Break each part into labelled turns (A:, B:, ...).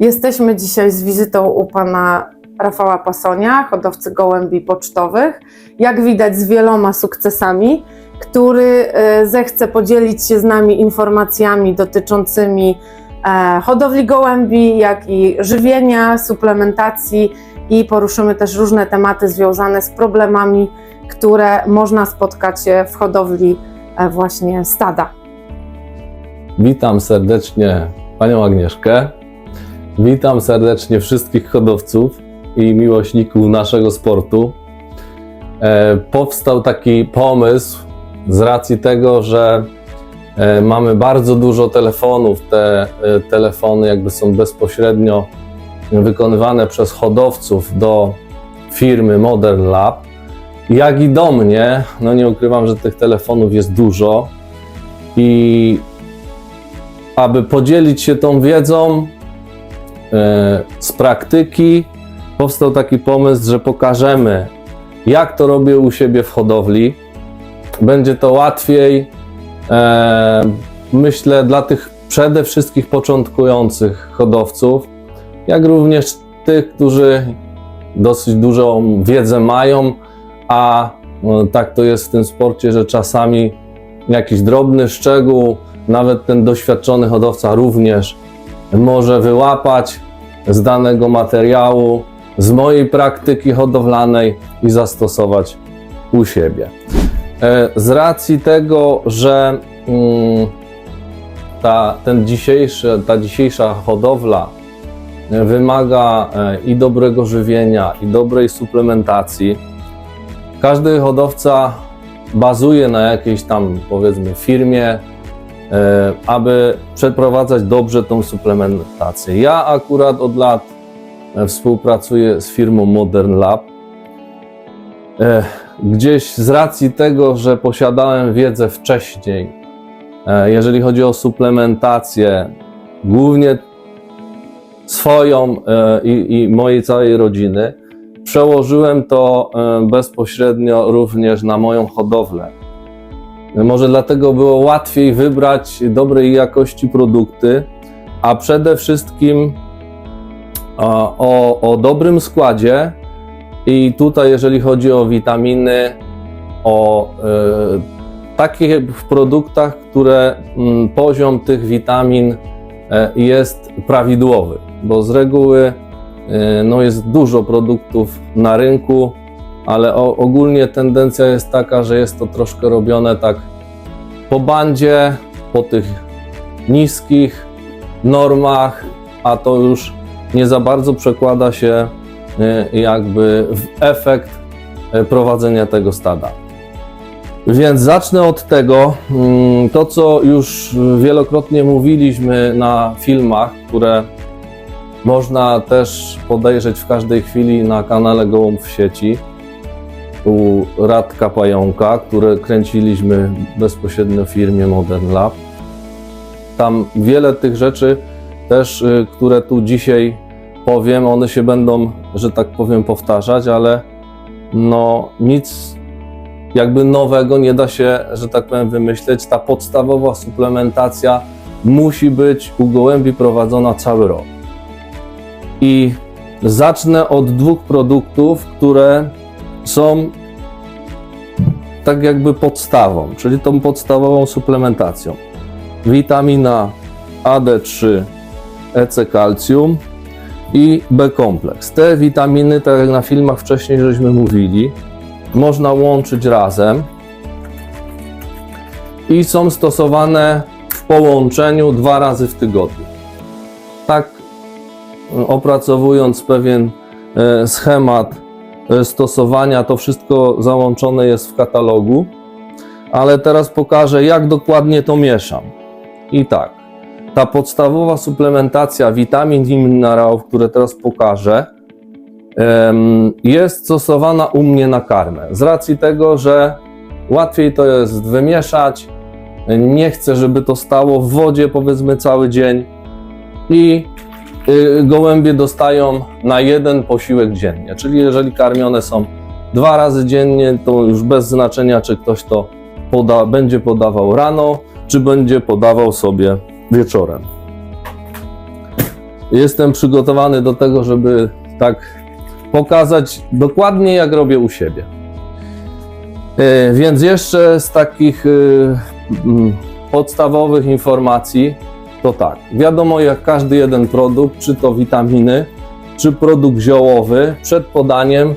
A: Jesteśmy dzisiaj z wizytą u pana Rafała Pasonia, hodowcy gołębi pocztowych. Jak widać z wieloma sukcesami, który e, zechce podzielić się z nami informacjami dotyczącymi e, hodowli gołębi, jak i żywienia, suplementacji i poruszymy też różne tematy związane z problemami, które można spotkać w hodowli e, właśnie stada.
B: Witam serdecznie Panią Agnieszkę. Witam serdecznie wszystkich hodowców i miłośników naszego sportu. E, powstał taki pomysł z racji tego, że e, mamy bardzo dużo telefonów. Te e, telefony jakby są bezpośrednio wykonywane przez hodowców do firmy Modern Lab. Jak i do mnie, no nie ukrywam, że tych telefonów jest dużo i aby podzielić się tą wiedzą z praktyki, powstał taki pomysł, że pokażemy, jak to robię u siebie w hodowli. Będzie to łatwiej, e, myślę, dla tych przede wszystkim początkujących hodowców, jak również tych, którzy dosyć dużą wiedzę mają, a no, tak to jest w tym sporcie, że czasami jakiś drobny szczegół, nawet ten doświadczony hodowca również może wyłapać z danego materiału, z mojej praktyki hodowlanej i zastosować u siebie. E, Z racji tego, że mm, ta, ten dzisiejszy, ta dzisiejsza hodowla e, wymaga e, i dobrego żywienia, i dobrej suplementacji, każdy hodowca bazuje na jakiejś tam, powiedzmy, firmie, aby przeprowadzać dobrze tą suplementację. Ja akurat od lat e, współpracuję z firmą Modern Lab. E, Gdzieś z racji tego, że posiadałem wiedzę wcześniej, e, jeżeli chodzi o suplementację, głównie swoją e, i, i mojej całej rodziny, przełożyłem to e, bezpośrednio również na moją hodowlę. Może dlatego było łatwiej wybrać dobrej jakości produkty, a przede wszystkim o, o, dobrym składzie. I tutaj, jeżeli chodzi o witaminy, o e, takich produktach, które mm, poziom tych witamin e, jest prawidłowy, bo z reguły e, no jest dużo produktów na rynku, ale o, ogólnie tendencja jest taka, że jest to troszkę robione tak po bandzie, po tych niskich normach, a to już nie za bardzo przekłada się e, jakby w efekt e, prowadzenia tego stada. Więc zacznę od tego, mm, to co już wielokrotnie mówiliśmy na filmach, które można też podejrzeć w każdej chwili na kanale Gołąb w sieci Radka Pająka, które kręciliśmy bezpośrednio w firmie Modern Lab. Tam wiele tych rzeczy też, y, które tu dzisiaj powiem, one się będą, że tak powiem, powtarzać, ale no nic jakby nowego nie da się, że tak powiem, wymyśleć. Ta podstawowa suplementacja musi być u gołębi prowadzona cały rok. I zacznę od dwóch produktów, które są tak jakby podstawą, czyli tą podstawową suplementacją. Witamina AD3, EC-kalcium i B-kompleks. Te witaminy, tak jak na filmach wcześniej żeśmy mówili, można łączyć razem i są stosowane w połączeniu dwa razy w tygodniu. Tak opracowując pewien e, schemat stosowania, to wszystko załączone jest w katalogu, ale teraz pokażę, jak dokładnie to mieszam. I tak, ta podstawowa suplementacja witamin i minerałów, które teraz pokażę, jest stosowana u mnie na karmę. Z racji tego, że łatwiej to jest wymieszać, nie chcę, żeby to stało w wodzie powiedzmy cały dzień i gołębie dostają na jeden posiłek dziennie. Czyli jeżeli karmione są dwa razy dziennie, to już bez znaczenia, czy ktoś to poda, będzie podawał rano, czy będzie podawał sobie wieczorem. jestem przygotowany do tego, żeby tak pokazać dokładnie, jak robię u siebie. E, Więc jeszcze z takich mm, podstawowych informacji to tak. Wiadomo, jak każdy jeden produkt, czy to witaminy, czy produkt ziołowy, przed podaniem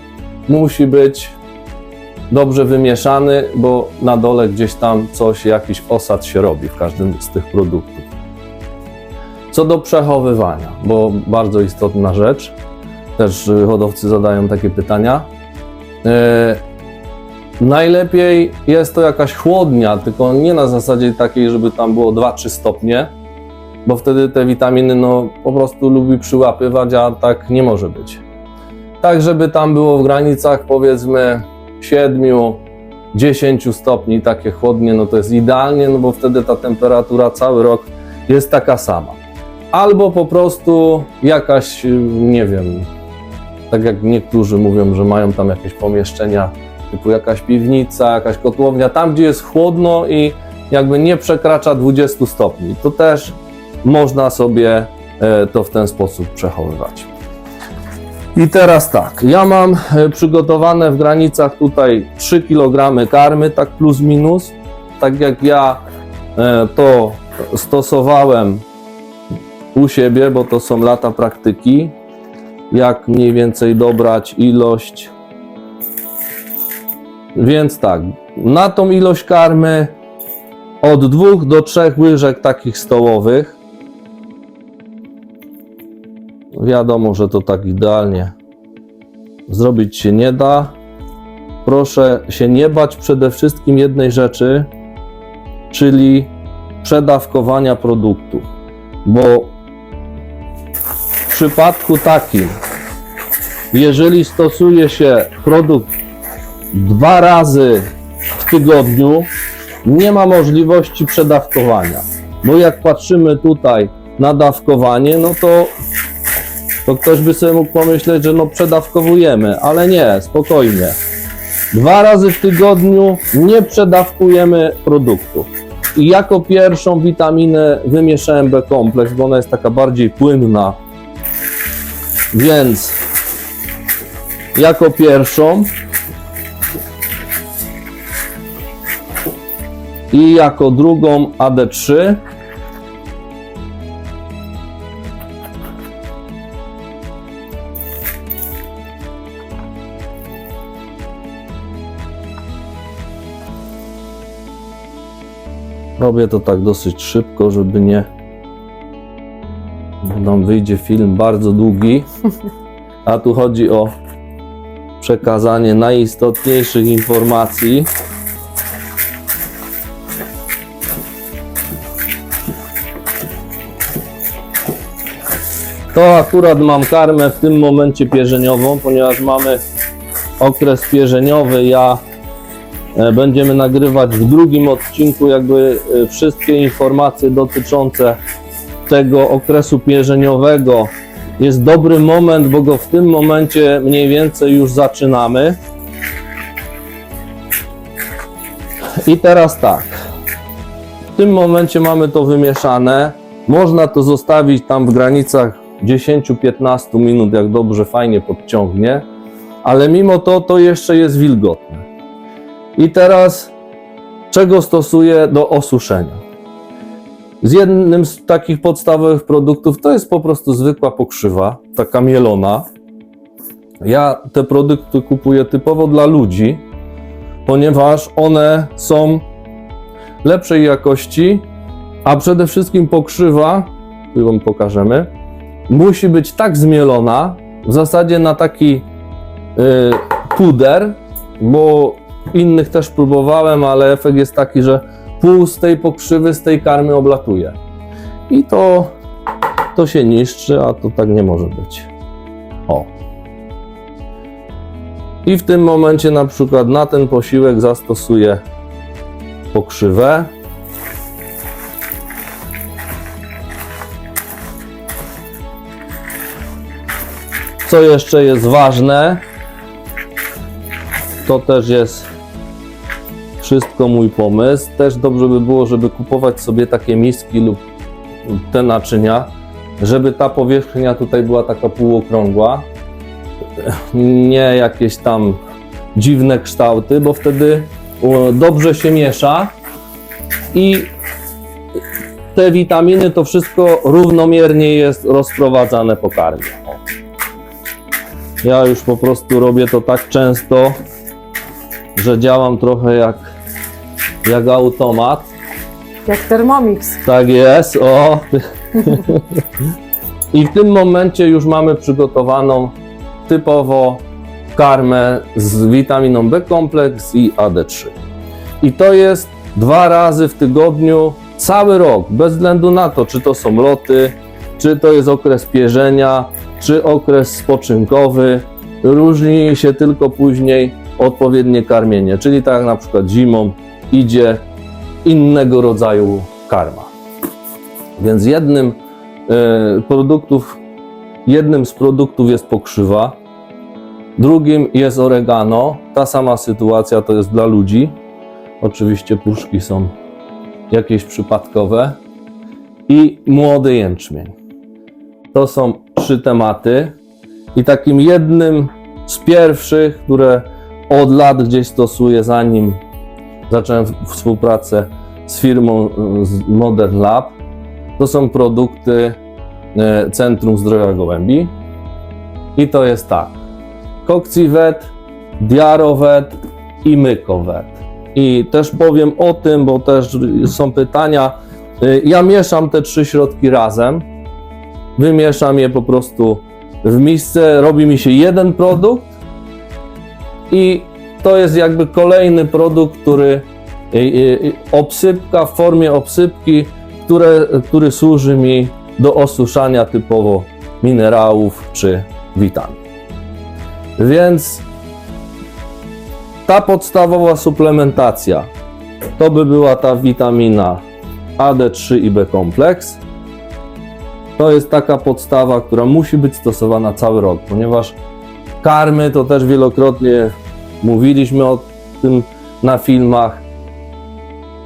B: musi być dobrze wymieszany, bo na dole gdzieś tam coś, jakiś osad się robi w każdym z tych produktów. Co do przechowywania, bo bardzo istotna rzecz, też y, hodowcy zadają takie pytania. E, najlepiej jest to jakaś chłodnia, tylko nie na zasadzie takiej, żeby tam było 2-3 stopnie, bo wtedy te witaminy no, po prostu lubi przyłapywać, a tak nie może być. Tak, żeby tam było w granicach powiedzmy 7-10 stopni, takie chłodnie, no to jest idealnie, no bo wtedy ta temperatura cały rok jest taka sama. Albo po prostu jakaś, nie wiem, tak jak niektórzy mówią, że mają tam jakieś pomieszczenia, typu jakaś piwnica, jakaś kotłownia, tam gdzie jest chłodno i jakby nie przekracza 20 stopni, to też można sobie e, to w ten sposób przechowywać. I teraz tak, ja mam e, przygotowane w granicach tutaj 3 kg karmy, tak plus minus. Tak jak ja e, to stosowałem u siebie, bo to są lata praktyki, jak mniej więcej dobrać ilość. Więc tak, na tą ilość karmy od 2 do 3 łyżek takich stołowych. Wiadomo, że to tak idealnie zrobić się nie da. Proszę się nie bać przede wszystkim jednej rzeczy, czyli przedawkowania produktu, bo w przypadku takim, jeżeli stosuje się produkt dwa razy w tygodniu, nie ma możliwości przedawkowania. Bo jak patrzymy tutaj na dawkowanie, no to, to ktoś by sobie mógł pomyśleć, że no przedawkowujemy, ale nie, spokojnie. Dwa razy w tygodniu nie przedawkujemy produktu. I jako pierwszą witaminę wymieszałem B-kompleks, bo ona jest taka bardziej płynna. Więc jako pierwszą i jako drugą AD3. Robię to tak dosyć szybko, żeby nie. Nam wyjdzie film bardzo długi, a tu chodzi o przekazanie najistotniejszych informacji. To akurat mam karmę w tym momencie pierzeniową, ponieważ mamy okres pierzeniowy. Ja będziemy nagrywać w drugim odcinku jakby e, wszystkie informacje dotyczące tego okresu pierzeniowego. Jest dobry moment, bo go w tym momencie mniej więcej już zaczynamy. I teraz tak. W tym momencie mamy to wymieszane. Można to zostawić tam w granicach 10-15 minut, jak dobrze, fajnie podciągnie, ale mimo to to jeszcze jest wilgotne. I teraz czego stosuję do osuszenia? Z jednym z takich podstawowych produktów to jest po prostu zwykła pokrzywa, taka mielona. Ja te produkty kupuję typowo dla ludzi, ponieważ one są lepszej jakości, a przede wszystkim pokrzywa, Wam pokażemy, musi być tak zmielona, w zasadzie na taki y, puder, bo innych też próbowałem, ale efekt jest taki, że pół z tej pokrzywy, z tej karmy oblatuje. I to, to się niszczy, a to tak nie może być. O. I w tym momencie na przykład na ten posiłek zastosuję pokrzywę. Co jeszcze jest ważne, to też jest wszystko mój pomysł. Też dobrze by było, żeby kupować sobie takie miski lub te naczynia, żeby ta powierzchnia tutaj była taka półokrągła, nie jakieś tam dziwne kształty, bo wtedy dobrze się miesza i te witaminy, to wszystko równomiernie jest rozprowadzane po karmie. Ja już po prostu robię to tak często, że działam trochę jak, jak automat.
A: Jak Thermomix.
B: Tak jest, o. I w tym momencie już mamy przygotowaną typowo karmę z witaminą B kompleks i AD3. I to jest dwa razy w tygodniu, cały rok, bez względu na to, czy to są loty, czy to jest okres pierzenia, czy okres spoczynkowy. Różni się tylko później odpowiednie karmienie, czyli tak jak na przykład zimą idzie innego rodzaju karma. Więc jednym e, produktów, jednym z produktów jest pokrzywa, drugim jest oregano. Ta sama sytuacja to jest dla ludzi. Oczywiście puszki są jakieś przypadkowe i młody jęczmień. To są trzy tematy i takim jednym z pierwszych, które od lat gdzieś stosuję, zanim zacząłem współpracę z firmą z Modern Lab. To są produkty e, Centrum Zdrowia Gołębi. I to jest tak. Kokciwet, Diarowet i Mykowet. I też powiem o tym, bo też są pytania. E, Ja mieszam te trzy środki razem. Wymieszam je po prostu w misce. Robi mi się jeden produkt. I to jest jakby kolejny produkt, który y, y, obsypka w formie obsypki, które, który służy mi do osuszania typowo minerałów czy witamin. Więc ta podstawowa suplementacja to by była ta witamina AD3 i B kompleks. To jest taka podstawa, która musi być stosowana cały rok, ponieważ karmy to też wielokrotnie mówiliśmy o tym na filmach.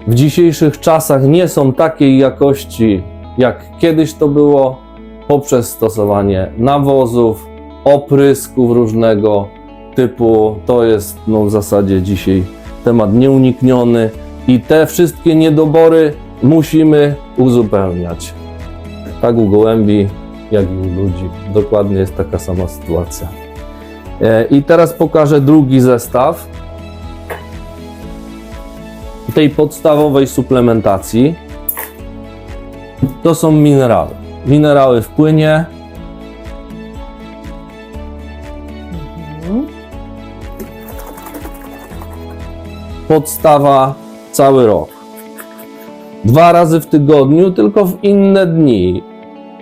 B: W dzisiejszych czasach nie są takiej jakości, jak kiedyś to było, poprzez stosowanie nawozów, oprysków różnego typu. To jest no, w zasadzie dzisiaj temat nieunikniony i te wszystkie niedobory musimy uzupełniać. Tak u gołębi, jak i u ludzi. Dokładnie jest taka sama sytuacja. E, I teraz pokażę drugi zestaw tej podstawowej suplementacji. To są minerały. Minerały w płynie, podstawa cały rok. Dwa razy w tygodniu, tylko w inne dni.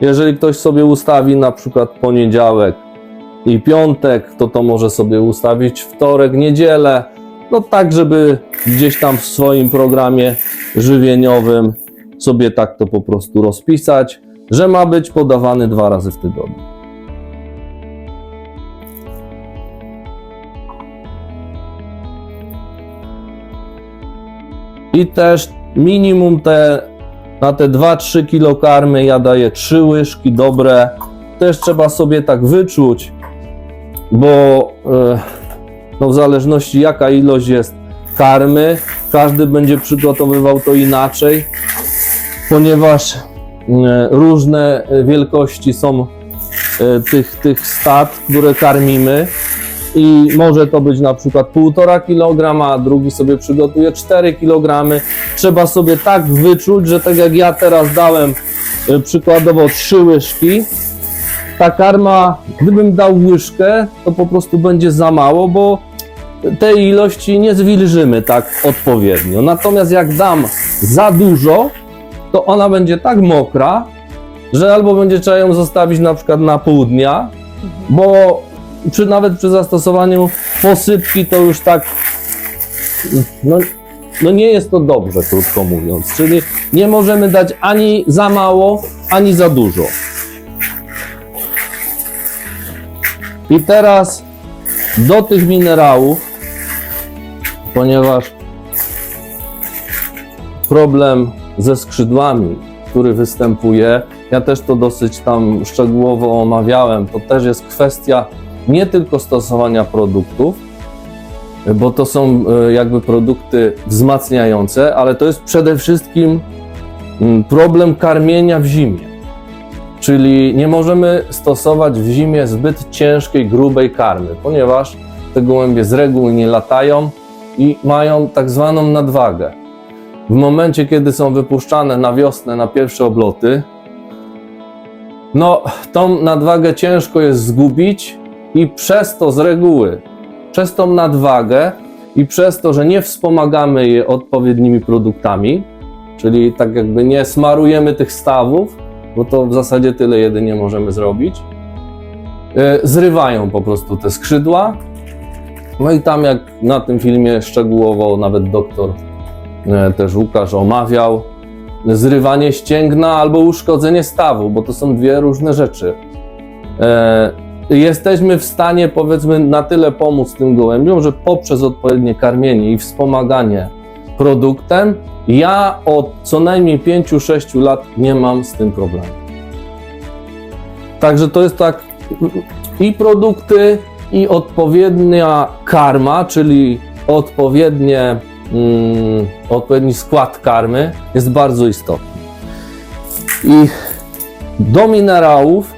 B: Jeżeli ktoś sobie ustawi na przykład poniedziałek i piątek, to to może sobie ustawić wtorek, niedzielę. No tak, żeby gdzieś tam w swoim programie żywieniowym sobie tak to po prostu rozpisać, że ma być podawany dwa razy w tygodniu. I też minimum te na te 2-3 kilo karmy ja daję 3 łyżki dobre. Też trzeba sobie tak wyczuć, bo e, no w zależności jaka ilość jest karmy, każdy będzie przygotowywał to inaczej, ponieważ e, różne wielkości są e, tych, tych stad, które karmimy i może to być na przykład 1,5 kg, a drugi sobie przygotuje 4 kg. Trzeba sobie tak wyczuć, że tak jak ja teraz dałem przykładowo 3 łyżki, ta karma, gdybym dał łyżkę, to po prostu będzie za mało, bo tej ilości nie zwilżymy tak odpowiednio. Natomiast jak dam za dużo, to ona będzie tak mokra, że albo będzie trzeba ją zostawić na przykład na pół dnia, bo przy, nawet przy zastosowaniu posypki to już tak no, no nie jest to dobrze, krótko mówiąc. Czyli nie możemy dać ani za mało, ani za dużo. I teraz do tych minerałów, ponieważ problem ze skrzydłami, który występuje, ja też to dosyć tam szczegółowo omawiałem, to też jest kwestia nie tylko stosowania produktów, bo to są e, jakby produkty wzmacniające, ale to jest przede wszystkim mm, problem karmienia w zimie. Czyli nie możemy stosować w zimie zbyt ciężkiej, grubej karmy, ponieważ te gołębie z reguły nie latają i mają tak zwaną nadwagę. W momencie, kiedy są wypuszczane na wiosnę na pierwsze obloty, no tą nadwagę ciężko jest zgubić i przez to z reguły, przez tą nadwagę i przez to, że nie wspomagamy je odpowiednimi produktami, czyli tak jakby nie smarujemy tych stawów, bo to w zasadzie tyle jedynie możemy zrobić, e, zrywają po prostu te skrzydła. No i tam jak na tym filmie szczegółowo nawet doktor e, też Łukasz omawiał, zrywanie ścięgna albo uszkodzenie stawu, bo to są dwie różne rzeczy. E, jesteśmy w stanie, powiedzmy, na tyle pomóc tym gołębiom, że poprzez odpowiednie karmienie i wspomaganie produktem, ja od co najmniej 5-6 lat nie mam z tym problemu. Także to jest tak i produkty, i odpowiednia karma, czyli odpowiednie, mm, odpowiedni skład karmy jest bardzo istotny. I do minerałów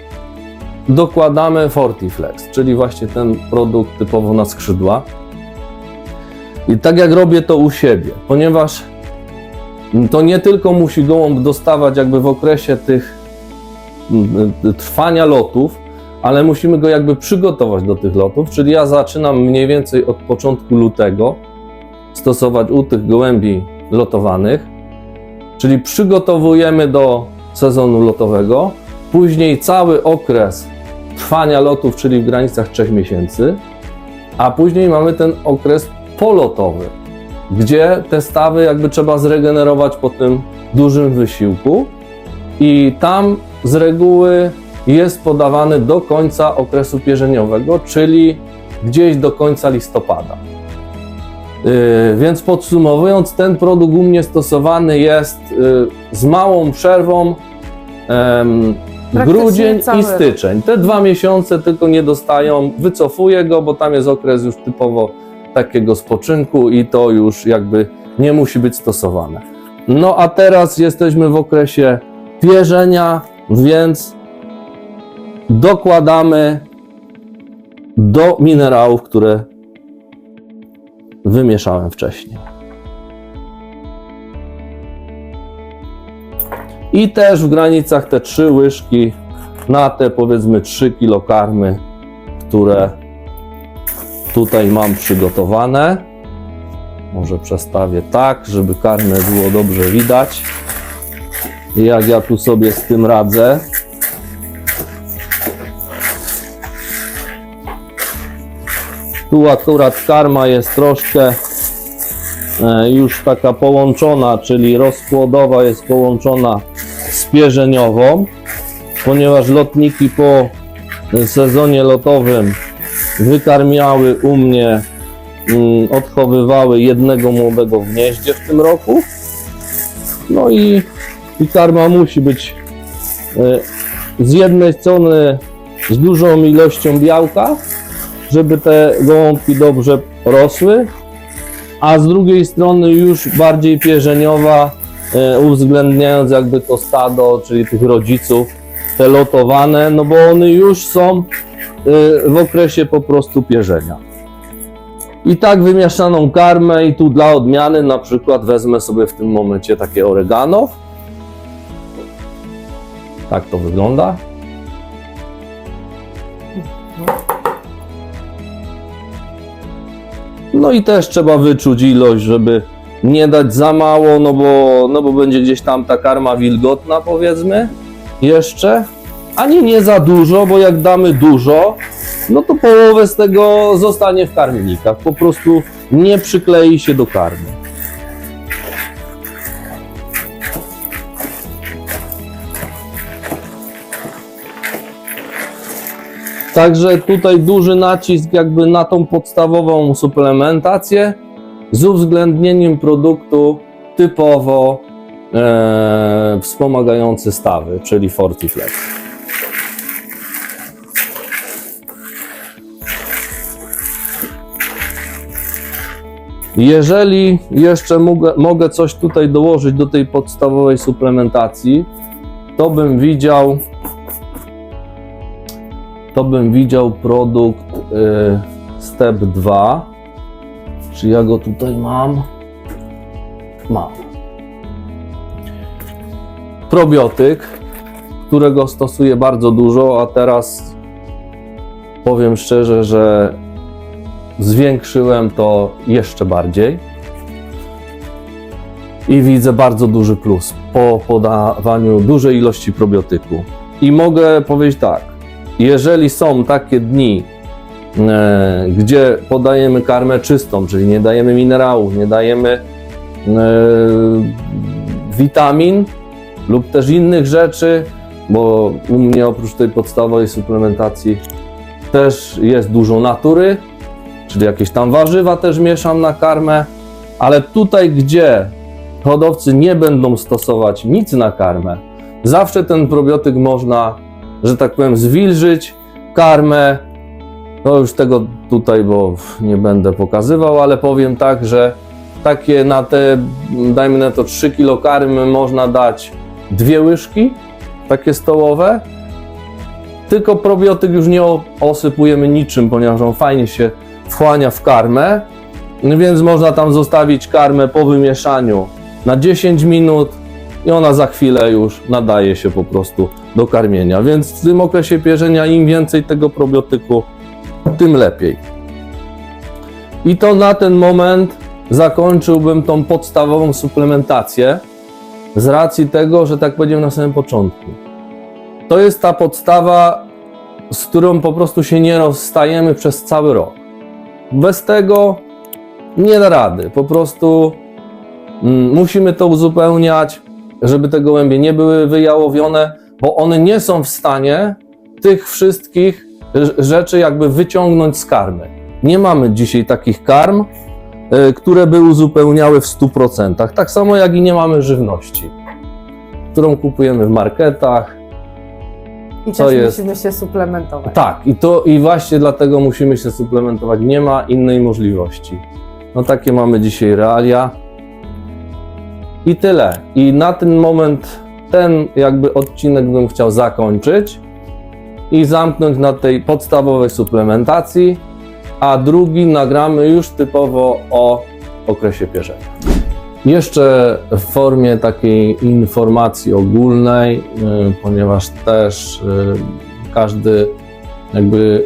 B: dokładamy Fortiflex, czyli właśnie ten produkt typowo na skrzydła. I tak jak robię to u siebie, ponieważ to nie tylko musi gołąb dostawać jakby w okresie tych mm, trwania lotów, ale musimy go jakby przygotować do tych lotów, czyli ja zaczynam mniej więcej od początku lutego stosować u tych gołębi lotowanych, czyli przygotowujemy do sezonu lotowego, później cały okres trwania lotów, czyli w granicach 3 miesięcy, a później mamy ten okres polotowy, gdzie te stawy jakby trzeba zregenerować po tym dużym wysiłku i tam z reguły jest podawany do końca okresu pierzeniowego, czyli gdzieś do końca listopada. Yy, więc podsumowując, ten produkt u mnie stosowany jest yy, z małą przerwą
A: Praktycznie
B: grudzień i styczeń. Te dwa miesiące tylko nie dostają, wycofuję go, bo tam jest okres już typowo takiego spoczynku i to już jakby nie musi być stosowane. No a teraz jesteśmy w okresie pierzenia, więc dokładamy do minerałów, które wymieszałem wcześniej. I też w granicach te trzy łyżki na te powiedzmy 3 kilo karmy, które tutaj mam przygotowane. Może przestawię tak, żeby karmę było dobrze widać. Jak ja tu sobie z tym radzę. Tu akurat karma jest troszkę e, już taka połączona, czyli rozpłodowa jest połączona z pierzeniową, ponieważ lotniki po sezonie lotowym wykarmiały u mnie, mm, odchowywały jednego młodego w gnieździe w tym roku. No i, i karma musi być e, z jednej strony z dużą ilością białka, żeby te gołąbki dobrze rosły, a z drugiej strony już bardziej pierzeniowa, e, uwzględniając jakby to stado, czyli tych rodziców, te lotowane, no bo one już są w okresie po prostu pierzenia. I tak wymieszaną karmę i tu dla odmiany na przykład wezmę sobie w tym momencie takie oregano. Tak to wygląda. No i też trzeba wyczuć ilość, żeby nie dać za mało, no bo, no bo będzie gdzieś tam ta karma wilgotna, powiedzmy, jeszcze. Ani nie za dużo, bo jak damy dużo, no to połowę z tego zostanie w karmnikach. Po prostu nie przyklei się do karmy. Także tutaj duży nacisk jakby na tą podstawową suplementację z uwzględnieniem produktu typowo e, wspomagający stawy, czyli Fortiflex. Jeżeli jeszcze mogę, mogę coś tutaj dołożyć do tej podstawowej suplementacji, to bym widział to bym widział produkt y, Step 2. Czy ja go tutaj mam? Mam. Probiotyk, którego stosuję bardzo dużo, a teraz powiem szczerze, że zwiększyłem to jeszcze bardziej. I widzę bardzo duży plus po podawaniu dużej ilości probiotyku. I mogę powiedzieć tak, jeżeli są takie dni, e, gdzie podajemy karmę czystą, czyli nie dajemy minerałów, nie dajemy e, witamin lub też innych rzeczy, bo u mnie oprócz tej podstawowej suplementacji też jest dużo natury, czyli jakieś tam warzywa też mieszam na karmę, ale tutaj, gdzie hodowcy nie będą stosować nic na karmę, zawsze ten probiotyk można, że tak powiem, zwilżyć, karmę. No już tego tutaj, bo nie będę pokazywał, ale powiem tak, że takie na te, dajmy na to 3 kg karmy można dać dwie łyżki, takie stołowe. Tylko probiotyk już nie osypujemy niczym, ponieważ on fajnie się wchłania w karmę, więc można tam zostawić karmę po wymieszaniu na 10 minut i ona za chwilę już nadaje się po prostu do karmienia. Więc w tym okresie pierzenia im więcej tego probiotyku, tym lepiej. I to na ten moment zakończyłbym tą podstawową suplementację z racji tego, że tak powiedziałem na samym początku. To jest ta podstawa, z którą po prostu się nie rozstajemy przez cały rok. Bez tego nie da rady. Po prostu mm, musimy to uzupełniać, żeby te gołębie nie były wyjałowione, bo one nie są w stanie tych wszystkich rz- rzeczy jakby wyciągnąć z karmy. Nie mamy dzisiaj takich karm, y, które by uzupełniały w 100%. Tak samo jak i nie mamy żywności, którą kupujemy w marketach,
A: I też
B: jest?
A: musimy się suplementować.
B: tak, i to i właśnie dlatego musimy się suplementować. Nie ma innej możliwości. No takie mamy dzisiaj realia. I tyle. I na ten moment ten jakby odcinek bym chciał zakończyć i zamknąć na tej podstawowej suplementacji, a drugi nagramy już typowo o okresie pierzenia. Jeszcze w formie takiej informacji ogólnej, y, ponieważ też y, każdy jakby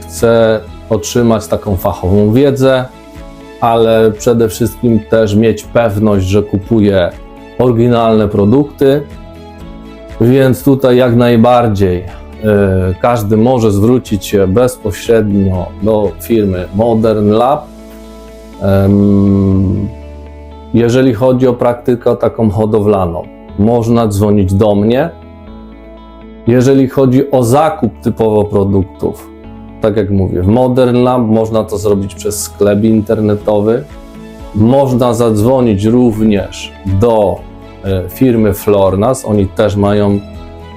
B: chce otrzymać taką fachową wiedzę, ale przede wszystkim też mieć pewność, że kupuje oryginalne produkty. Więc tutaj jak najbardziej y, każdy może zwrócić się bezpośrednio do firmy Modern Lab. Jeżeli chodzi o praktykę taką hodowlaną, można dzwonić do mnie. Jeżeli chodzi o zakup typowo produktów, tak jak mówię, w Modern Lab można to zrobić przez sklep internetowy. Można zadzwonić również do e, firmy Flornas, oni też mają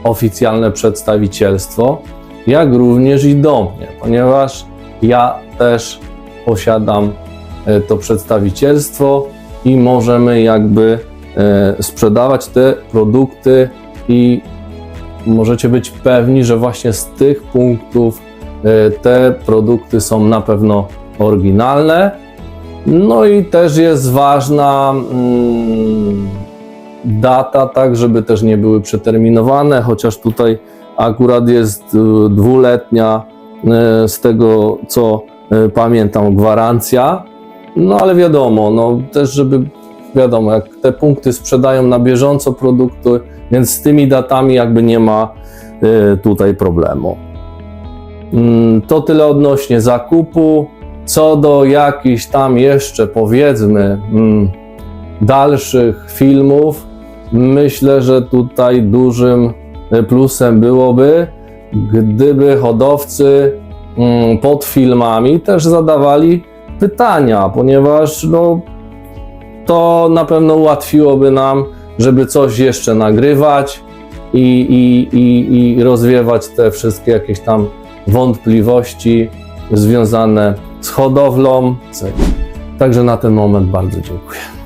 B: oficjalne przedstawicielstwo, jak również i do mnie, ponieważ ja też posiadam e, to przedstawicielstwo i możemy jakby e, sprzedawać te produkty i możecie być pewni, że właśnie z tych punktów e, te produkty są na pewno oryginalne. No i też jest ważna mm, data, tak, żeby też nie były przeterminowane, chociaż tutaj akurat jest e, dwuletnia, z tego co pamiętam, gwarancja. No ale wiadomo, no też żeby wiadomo, jak te punkty sprzedają na bieżąco produkty, więc z tymi datami jakby nie ma y, tutaj problemu. Mm, To tyle odnośnie zakupu. Co do jakichś tam jeszcze powiedzmy mm, dalszych filmów, myślę, że tutaj dużym y, plusem byłoby, gdyby hodowcy mm, pod filmami też zadawali pytania, ponieważ no, to na pewno ułatwiłoby nam żeby coś jeszcze nagrywać i, i, i, i rozwiewać te wszystkie jakieś tam wątpliwości związane z hodowlą. Także na ten moment bardzo dziękuję.